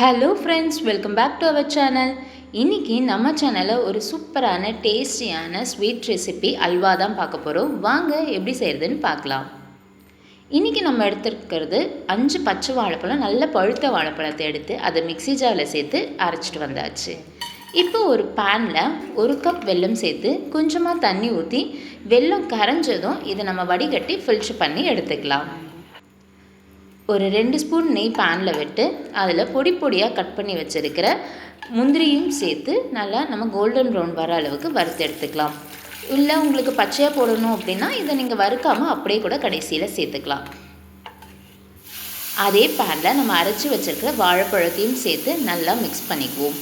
Hello friends welcome back to our channel இன்றைக்கி நம்ம சேனலில் ஒரு சூப்பரான டேஸ்டியான ஸ்வீட் ரெசிபி அல்வா தான் பார்க்க போகிறோம் வாங்க எப்படி செய்கிறதுன்னு பார்க்கலாம். இன்றைக்கி நம்ம எடுத்துருக்கிறது அஞ்சு பச்சை வாழைப்பழம் நல்ல பழுத்த வாழைப்பழத்தை எடுத்து அதை மிக்ஸி ஜாரில் சேர்த்து அரைச்சிட்டு வந்தாச்சு. இப்போ ஒரு பேனில் ஒரு கப் வெல்லம் சேர்த்து கொஞ்சமாக தண்ணி ஊற்றி வெல்லம் கரைஞ்சதும் இதை நம்ம வடிகட்டி ஃபில்ட்ரு பண்ணி எடுத்துக்கலாம். ஒரு ரெண்டு ஸ்பூன் நெய் பேனில் விட்டு அதில் பொடி பொடியாக கட் பண்ணி வச்சுருக்கிற முந்திரியும் சேர்த்து நல்லா நம்ம கோல்டன் ப்ரௌன் வர அளவுக்கு வறுத்து எடுத்துக்கலாம். இல்லை உங்களுக்கு பச்சையாக போடணும் அப்படின்னா இதை நீங்கள் வறுக்காமல் அப்படியே கூட கடைசியில் சேர்த்துக்கலாம். அதே பேனில் நம்ம அரைச்சி வச்சுருக்கிற வாழைப்பழத்தையும் சேர்த்து நல்லா மிக்ஸ் பண்ணிக்குவோம்.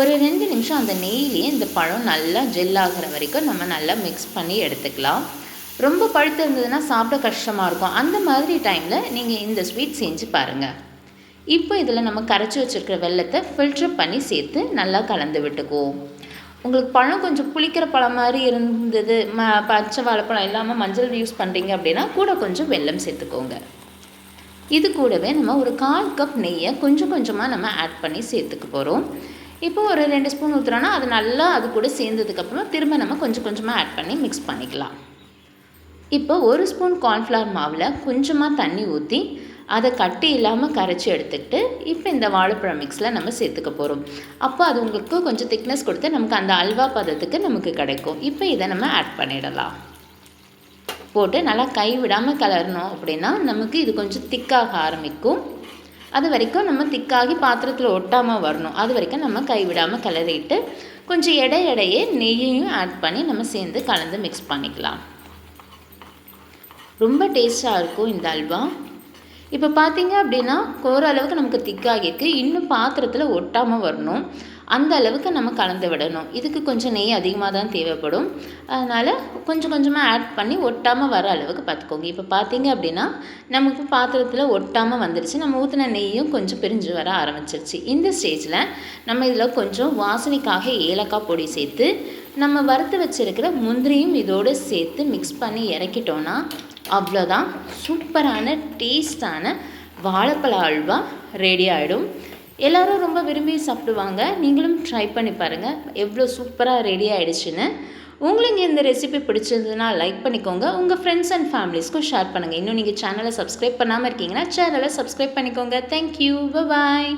ஒரு ரெண்டு நிமிஷம் அந்த நெய்லேயே இந்த பழம் நல்லா ஜெல் ஆகிற வரைக்கும் நம்ம நல்லா மிக்ஸ் பண்ணி எடுத்துக்கலாம். ரொம்ப பழுத்து இருந்ததுன்னா சாப்பிட கஷ்டமாக இருக்கும். அந்த மாதிரி டைமில் நீங்கள் இந்த ஸ்வீட் செஞ்சு பாருங்கள் இப்போ இதில் நம்ம கரைச்சி வச்சுருக்கிற வெள்ளத்தை ஃபில்ட்ரு பண்ணி சேர்த்து நல்லா கலந்து விட்டுக்குவோம். உங்களுக்கு பழம் கொஞ்சம் புளிக்கிற பழம் மாதிரி இருந்தது ம பச்சை வாழைப்பழம் இல்லாமல் மஞ்சள் யூஸ் பண்ணுறீங்க அப்படின்னா கூட கொஞ்சம் வெல்லம் சேர்த்துக்கோங்க. இது கூடவே நம்ம ஒரு கால் கப் நெய்யை கொஞ்சம் கொஞ்சமாக நம்ம ஆட் பண்ணி சேர்த்துக்க போகிறோம் இப்போ ஒரு ரெண்டு ஸ்பூன் ஊற்றுறோன்னா அது நல்லா அது கூட சேர்ந்ததுக்கப்புறம் திரும்ப நம்ம கொஞ்சம் கொஞ்சமாக ஆட் பண்ணி மிக்ஸ் பண்ணிக்கலாம். இப்போ ஒரு ஸ்பூன் கார்ன்ஃப்ளவர் மாவில் கொஞ்சமாக தண்ணி ஊற்றி அதை கட்டி இல்லாமல் கரைச்சி எடுத்துக்கிட்டு இப்போ இந்த வாழைப்பழம் மிக்ஸில் நம்ம சேர்த்துக்க போகிறோம் அப்போ அது உங்களுக்கு கொஞ்சம் திக்னஸ் கொடுத்து நமக்கு அந்த அல்வா பதத்துக்கு நமக்கு கிடைக்கும். இப்போ இதை நம்ம ஆட் பண்ணிடலாம். போட்டு நல்லா கை விடாமல் கலரணும் அப்படின்னா நமக்கு இது கொஞ்சம் திக்காக ஆரம்பிக்கும். அது வரைக்கும் நம்ம திக்காகி பாத்திரத்தில் ஒட்டாமல் வரணும். அது வரைக்கும் நம்ம கை விடாமல் கலரிட்டு கொஞ்சம் எடை எடையே நெய்யையும் ஆட் பண்ணி நம்ம சேர்ந்து கலந்து மிக்ஸ் பண்ணிக்கலாம். ரொம்ப டேஸ்ட்டாக இருக்கும் இந்த அல்வா. இப்போ பார்த்தீங்க அப்படின்னா ஓரளவுக்கு நமக்கு திக்காகிருக்கு இன்னும் பாத்திரத்தில் ஒட்டாமல் வரணும். அந்த அளவுக்கு நம்ம கலந்து விடணும். இதுக்கு கொஞ்சம் நெய் அதிகமாக தான் தேவைப்படும். அதனால் கொஞ்சம் கொஞ்சமாக ஆட் பண்ணி ஒட்டாமல் வர அளவுக்கு பார்த்துக்கோங்க இப்போ பார்த்தீங்க அப்படின்னா நமக்கு பாத்திரத்தில் ஒட்டாமல் வந்துருச்சு. நம்ம ஊற்றின நெய்யும் கொஞ்சம் பிரிஞ்சு வர ஆரம்பிச்சிருச்சு. இந்த ஸ்டேஜில் நம்ம இதில் கொஞ்சம் வாசனைக்காக ஏலக்காய் பொடி சேர்த்து நம்ம வறுத்து வச்சுருக்கிற முந்திரியும் இதோடு சேர்த்து மிக்ஸ் பண்ணி இறக்கிட்டோன்னா அவ்வளோதான் சூப்பரான டேஸ்டான வாழைப்பழ அல்வா ரெடி ஆகிடும் எல்லோரும் ரொம்ப விரும்பி சாப்பிடுவாங்க. நீங்களும் ட்ரை பண்ணி பாருங்கள் எவ்வளோ சூப்பராக ரெடி ஆகிடுச்சுன்னு உங்களுக்கு இந்த ரெசிபி பிடிச்சிருந்ததுன்னா லைக் பண்ணிக்கோங்க. உங்கள் ஃப்ரெண்ட்ஸ் அண்ட் ஃபேமிலிஸ்க்கும் ஷேர் பண்ணுங்கள் இன்னும் நீங்கள் சேனலை சப்ஸ்கிரைப் பண்ணாமல் இருக்கீங்கன்னா சேனலை சப்ஸ்கிரைப் பண்ணிக்கோங்க. Thank you bye